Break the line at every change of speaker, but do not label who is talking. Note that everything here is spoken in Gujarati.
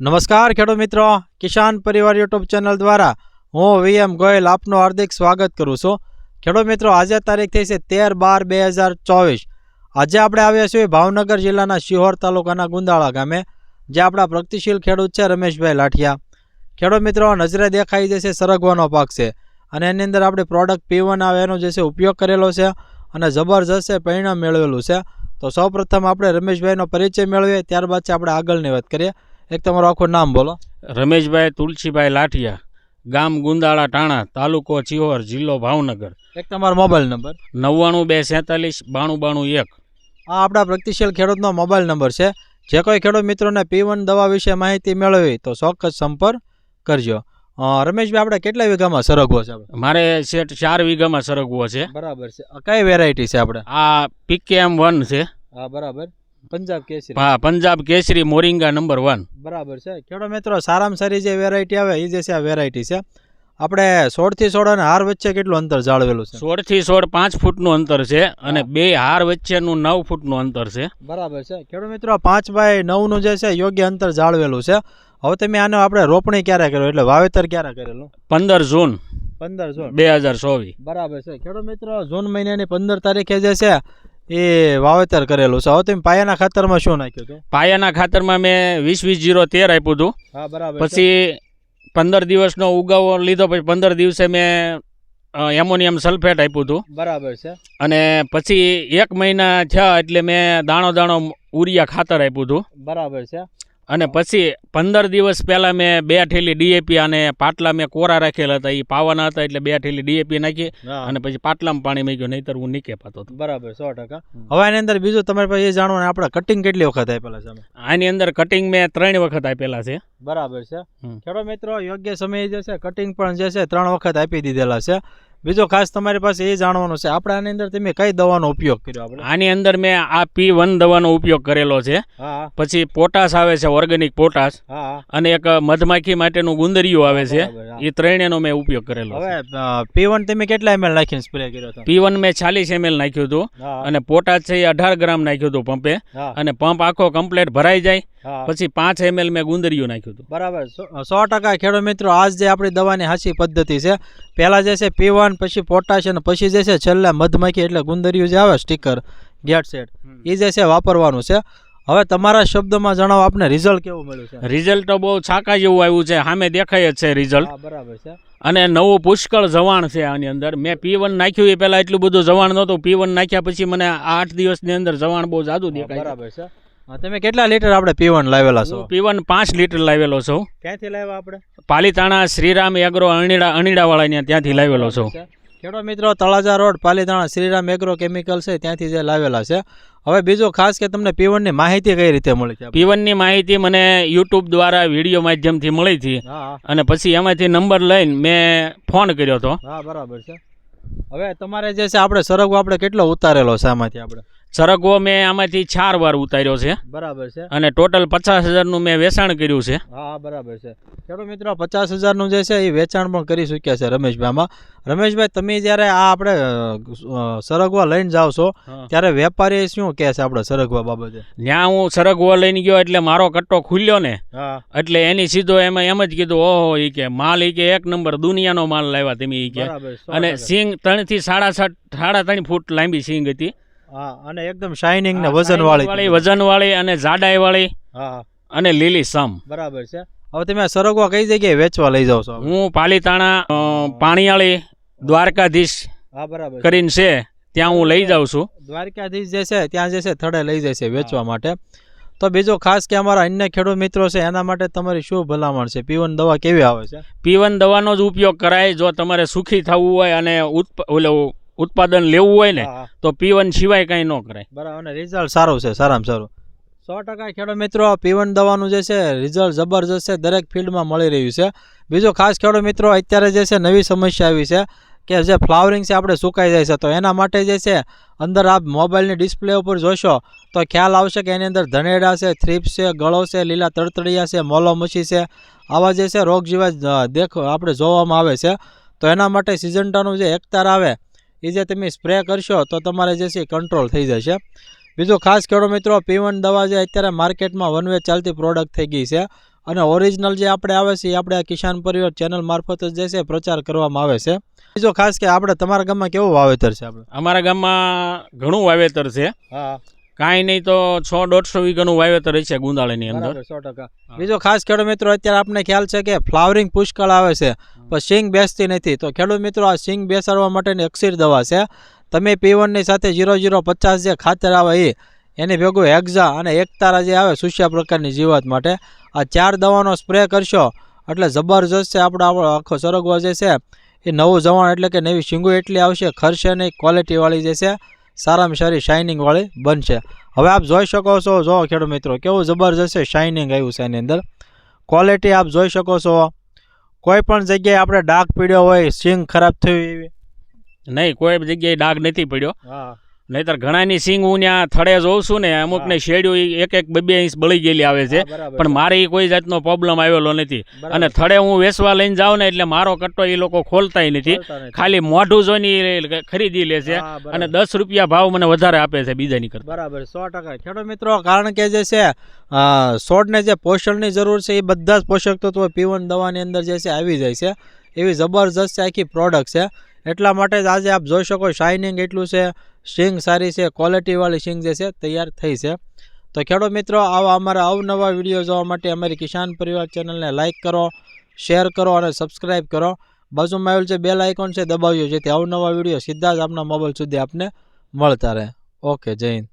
નમસ્કાર ખેડૂત મિત્રો. કિસાન પરિવાર યુટ્યુબ ચેનલ દ્વારા હું વીએમ ગોયલ આપનું હાર્દિક સ્વાગત કરું છું. ખેડૂત મિત્રો, આજે તારીખ થઈ છે તેર બાર બે હજાર ચોવીસ. આજે આપણે આવ્યા છીએ ભાવનગર જિલ્લાના શિહોર તાલુકાના ગુંદાળા ગામે, જે આપણા પ્રગતિશીલ ખેડૂત છે રમેશભાઈ લાઠિયા. ખેડૂત મિત્રો, નજરે દેખાઈ જશે સરગવાનો પાક છે અને એની અંદર આપણે પ્રોડક્ટ પી વન આવે એનો જે છે ઉપયોગ કરેલો છે અને જબરજસ્ત છે પરિણામ મેળવેલું છે. તો સૌપ્રથમ આપણે રમેશભાઈનો પરિચય મેળવીએ, ત્યારબાદ છે આપણે આગળની વાત કરીએ. એક તમારું આખું નામ બોલો.
રમેશભાઈ તુલસીભાઈ લાઠિયા ગામ ગુંદાળા ટાણા તાલુકો ચિહોર જિલ્લો ભાવનગર.
એક તમારો મોબાઈલ નંબર.
નવ્વાણું બે સેતાલીસ બાણું બાણું એક.
આ આપણા પ્રગતિશીલ ખેડૂતનો મોબાઈલ નંબર છે. જે કોઈ ખેડૂત મિત્રોને પી વન દવા વિશે માહિતી મેળવી તો ચોક્કસ સંપર્ક કરજો. રમેશભાઈ આપણે કેટલા વીઘામાં સરગવો છે
મારે સેટ ચાર વીઘામાં સરગવો છે.
બરાબર છે. કઈ વેરાયટી છે આપણે?
આ પીકેએમ વન છે.
હા બરાબર. પંજાબ કેસરી.
હા પંજાબ કેસરી મોરિંગા નંબર વન
બરાબર છે. ખેડૂત મિત્રો સારામાં સારી જે વેરાયટી આવે એ જે છે આ વેરાયટી છે. આપણે સોળથી સોળ અને હાર વચ્ચે કેટલું અંતર જાળવેલું છે?
સોળથી સોળ પાંચ ફૂટનું અંતર છે અને બે હાર વચ્ચેનું નવ ફૂટનું અંતર છે.
બરાબર છે. ખેડૂત મિત્રો પાંચ બાય નવનું જે છે યોગ્ય અંતર જાળવેલું છે. હવે તમે આનો આપણે રોપણી ક્યારે કર્યો? એટલે વાવેતર ક્યારે કરેલું?
પંદર જૂન.
પંદર જૂન.
બે હજાર ચોવીસ.
બરાબર છે. ખેડૂત મિત્રો જૂન મહિનાની પંદર તારીખે જે છે એ વાવેતર કરેલું છે. હવે તમે પાયાના ખાતરમાં શું નાખ્યું હતું?
પાયાના ખાતરમાં મેં વીસ વીસ જીરો તેર આપ્યું હતું.
હા બરાબર
પછી પંદર દિવસનો ઉગાવો લીધો પછી પંદર દિવસે મેં એમોનિયમ સલ્ફેટ આપ્યું હતું.
બરાબર છે.
અને પછી એક મહિના થયા એટલે મેં દાણો દાણો ઉરિયા ખાતર આપ્યું હતું.
બરાબર છે.
અને પછી પંદર દિવસ પહેલાં મેં બે ઠેલી ડીએપી અને પાટલા મેં કોરા રાખેલા હતા. એ પાવાના હતા એટલે બે ઠેલી ડીએપી નાખી અને પછી પાટલામાં પાણી મૂક્યું નહીંતર હું નીકે પાતો હતો.
બરાબર સો ટકા. હવે એની અંદર બીજું તમારે પાસે એ જાણવાનું આપણે કટિંગ કેટલી વખત આપેલા છે?
આની અંદર કટિંગ મેં ત્રણ વખત આપેલા છે.
બરાબર છે. ખેડૂત મિત્રો યોગ્ય સમયે જે છે કટિંગ પણ જે છે ત્રણ વખત આપી દીધેલા છે. બીજું ખાસ તમારી પાસે એ જાણવાનું છે આપણે આની અંદર તમે કઈ દવાનો ઉપયોગ કર્યો આપણે?
આની અંદર મેં આ પી વન દવાનો ઉપયોગ કરેલો છે. પછી પોટાશ આવે છે ઓર્ગેનિક પોટાશ. અને એક મધમાખી માટેનું ગુંદરિયું આવે છે. એ ત્રણેયનો મેં ઉપયોગ કરેલો
હવે પી વન તમે કેટલા એમએલ નાખીને સ્પ્રે કર્યો હતો?
પી વન મેં ચાલીસ એમએલ નાખ્યું હતું. અને પોટાશ છે એ અઢાર ગ્રામ નાખ્યું હતું પંપે. અને પંપ આખો કમ્પ્લેટ ભરાઈ જાય. પછી પાંચ એમએલ મેં ગુંદરિયું નાખ્યું હતું.
બરાબર. સો- ટકા ખેડૂત મિત્રો આજ જે આપણી દવાની હાસી પદ્ધતિ છે પહેલાં જે છે પી વન પછી પોટાશ અને પછી જે છે છેલ્લે મધમાખી એટલે ગુંદરિયું જે આવે સ્ટીકર ગેટ સેટ એ જે છે વાપરવાનું છે. હવે તમારા શબ્દમાં જણાવો આપને રિઝલ્ટ કેવું મળ્યું છે?
રિઝલ્ટ તો બહુ છાકા જેવું આવ્યું છે સામે દેખાય જ છે રિઝલ્ટ
બરાબર છે.
અને નવું પુષ્કળ જવાણ છે આની અંદર. મેં પી વન નાખ્યું એ પહેલાં એટલું બધું જવાણ નહોતું. પી વન નાખ્યા પછી મને આઠ દિવસની અંદર જવાણ બહુ જાદુ દેખાય
બરાબર છે. તમે કેટલા લીટર આપણે પીવન લાવેલા છો?
પીવન પાંચ લીટર લાવેલો છું.
ક્યાંથી લાવ્યા આપણે?
પાલીતાણા શ્રીરામ એગ્રો અણીડા અણીડાવાળા ત્યાંથી લાવેલો છું.
ખેડો મિત્રો Talaja road Palitana Shriram agro chemical છે ત્યાંથી જે લાવેલા છે. હવે બીજું ખાસ કે તમને પી ની માહિતી કઈ રીતે મળી છે?
પી વનની માહિતી મને યુટ્યુબ દ્વારા વીડિયો માધ્યમથી મળી હતી. અને પછી એમાંથી નંબર લઈને મેં ફોન કર્યો હતો.
હા બરાબર છે. હવે તમારે જે છે આપણે સરગવો આપણે કેટલો ઉતારેલો છે આમાંથી આપણે?
સરગવો મેં આમાંથી ચાર વાર ઉતાર્યો છે.
બરાબર છે.
અને ટોટલ પચાસ હજારનું મેં વેચાણ કર્યું છે.
હા બરાબર છે. ખેડૂત મિત્રો પચાસ હજારનું જે છે એ વેચાણ પણ કરી ચૂક્યા છે રમેશભાઈમાં. રમેશભાઈ તમે જ્યારે આ આપણે સરગવા લઈને જાઓ છો ત્યારે વેપારી શું કહે છે આપણે સરગવા બાબતે?
ત્યાં હું સરગવો લઈને ગયો એટલે મારો કટ્ટો ખુલ્યો ને. એટલે એની સીધો એમાં એમ જ કીધું ઓહો એ કે માલ ઈ કે એક નંબર દુનિયાનો માલ લાવ્યા તમે ઈ કે. અને સિંગ ત્રણ થી સાડા સાત સાડા ત્રણ ફૂટ લાંબી સિંગ હતી.
હા અને એકદમ શાઇનિંગ ને વજન વાળી
વજન વાળી અને જાડાઈ વાળી
હા.
અને લીલી સમ.
બરાબર છે. હવે તમે સરગવા કઈ જગ્યાએ વેચવા લઈ જાવ છો
હું પાલીતાણા પાણીયાળી દ્વારકાધીશ
હા બરાબર
કરીને છે ત્યાં હું લઈ જાઉં છું.
દ્વારકાધીશ જે છે ત્યાં જે છે થડે લઈ જાય છે વેચવા માટે. તો બીજું ખાસ કે અમારા અન્ય ખેડૂત મિત્રો છે એના માટે તમારી શું ભલામણ છે? પીવન દવા કેવી આવે છે?
પીવન દવાનો જ ઉપયોગ કરાય જો તમારે સુખી થવું હોય અને ઓલું ઉત્પાદન લેવું હોય ને. તો પીવન સિવાય કંઈ ન કરાય.
બરાબર અને રિઝલ્ટ સારું છે સારામાં સારું. સો ટકા ખેડૂત મિત્રો પીવન દવાનું જે છે રિઝલ્ટ જબરજસ્ત છે દરેક ફિલ્ડમાં મળી રહ્યું છે. બીજો ખાસ ખેડૂત મિત્રો અત્યારે જે છે નવી સમસ્યા આવી છે. કે જે ફ્લાવરિંગ છે આપણે સુકાઈ જાય છે. તો એના માટે જે છે, અંદર આપ મોબાઈલની ડિસ્પ્લે ઉપર જોશો, તો ખ્યાલ આવશે કે એની અંદર ધનેડા છે થ્રીપ્સ છે, ગળો છે, લીલા તડતડિયા છે, મોલો છે. આવા જે છે રોગ જેવા દેખ આપણે જોવામાં આવે છે. તો એના માટે સિઝન્ટાનું જે એકતાર આવે, એ જે તમે સ્પ્રે કરશો, તો તમારે જે છે કંટ્રોલ થઈ જશે. બીજું ખાસ ખેડૂત મિત્રો પીવન દવા જે અત્યારે માર્કેટમાં વન વે ચાલતી પ્રોડક્ટ થઈ ગઈ છે. અને ઓરિજિનલ જે આપણે આવે છે એ આપણે આ કિસાન પરિવાર ચેનલ મારફત જ જે છે પ્રચાર કરવામાં આવે છે. બીજો ખાસ કે આપણે તમારા ગામમાં કેવું વાવેતર છે આપણે?
અમારા ગામમાં ઘણું વાવેતર છે.
હા.
કાંઈ નહીં તો છ દોઢસો વીઘાનું વાવેતર છે ગુંદાળાની અંદર.
સો ટકા. બીજો ખાસ ખેડૂત મિત્રો અત્યારે આપણે ખ્યાલ છે કે ફ્લાવરિંગ પુષ્કળ આવે છે પણ સિંગ બેસતી નથી. તો ખેડૂત મિત્રો આ સિંગ બેસાડવા માટેની અક્ષીર દવા છે. તમે પીવનની સાથે જીરો જીરો પચાસ જે ખાતર આવે એ એની ભેગું હેક્ઝા અને એકતારા જે આવે સુસ્યા પ્રકારની જીવાત માટે. આ ચાર દવાનો સ્પ્રે કરશો એટલે જબરજસ્ત છે આપણો આપણો આખો સરગવો જે છે એ નવું જવાણ એટલે કે નવી શીંગું એટલી આવશે ખરશે નહીં ક્વોલિટીવાળી જે છે સારામાં સારી શાઇનિંગવાળી બનશે. હવે આપ જોઈ શકો છો જો ખેડૂત મિત્રો કેવું જબરજસ્ત છે શાઇનિંગ આવ્યું છે એની અંદર. ક્વોલિટી આપ જોઈ શકો છો. કોઈ પણ જગ્યાએ આપણે ડાઘ પીડ્યો હોય સિંગ ખરાબ થયું એવી.
નહીં કોઈ જગ્યાએ ડાઘ નથી પડ્યો.
હા.
નહીતર ઘણાની સિંગ હું ત્યાં થડે જોઉં છું ને અમુકને શેડ્યું એક એક બે બે ઇંચ બળી ગયેલી આવે છે. પણ મારે એ કોઈ જાતનો પ્રોબ્લેમ આવેલો નથી. અને થડે હું વેચવા લઈને જાઉં ને એટલે મારો કટ્ટો એ લોકો ખોલતાય નથી. ખાલી મોઢું જોઈને ખરીદી લે છે અને દસ રૂપિયા ભાવ મને વધારે આપે છે બીજાની કરતા.
બરાબર સો ટકા. ખેડૂત મિત્રો કારણ કે જે છે છોડને જે પોષણની જરૂર છે એ બધા જ પોષક તત્વો પીવન દવાની અંદર જે છે આવી જાય છે. એવી જબરજસ્ત છે આખી પ્રોડક્ટ છે. એટલા માટે જ આજે આપ જોઈ શકો શાઇનિંગ એટલું છે. સિંગ સારી છે ક્વોલિટીવાળી સિંગ જે છે, તૈયાર થઈ છે. તો ખેડૂત મિત્રો, આવા અમારા અવનવા વીડિયો જોવા માટે અમારી કિસાન પરિવાર ચેનલને લાઇક કરો શેર કરો અને સબસ્ક્રાઇબ કરો. બાજુમાં આવેલ છે બેલ આઇકોન છે દબાવ્યો જેથી અવનવા વીડિયો સીધા જ આપના મોબાઈલ સુધી આપને મળતા રહે. ઓકે, જય હિન્દ.